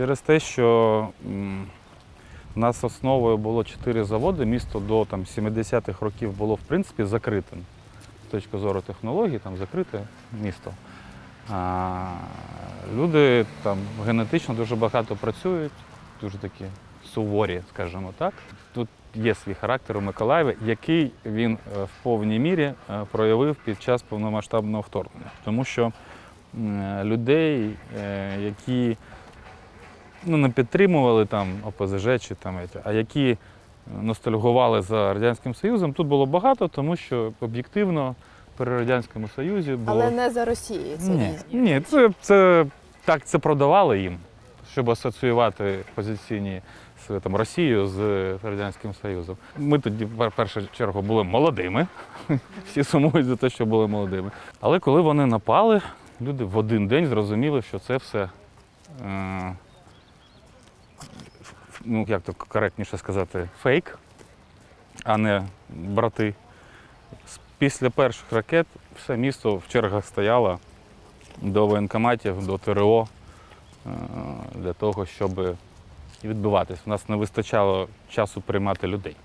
Через те, що у нас основою було чотири заводи, місто до там, 70-х років було в принципі закритим. З точки зору технологій, там закрите місто. А, люди там генетично дуже багато працюють, дуже такі суворі, скажімо так. Тут є свій характер у Миколаєві, який він е, в повній мірі е, проявив під час повномасштабного вторгнення. Тому що людей, е, які ну, не підтримували там ОПЗЖ чи там, а які ностальгували за Радянським Союзом, тут було багато, тому що об'єктивно при Радянському Союзі було. Але не за Росією. Це ні, різні. ні, це, це так це продавали їм, щоб асоціювати позиційні з там, Росією з Радянським Союзом. Ми тоді, в першу чергу, були молодими. Всі сумують за те, що були молодими. Але коли вони напали, люди в один день зрозуміли, що це все. Е- ну, як то коректніше сказати, фейк, а не брати. Після перших ракет все місто в чергах стояло до воєнкоматів, до ТРО е, для того, щоб відбиватись. У нас не вистачало часу приймати людей.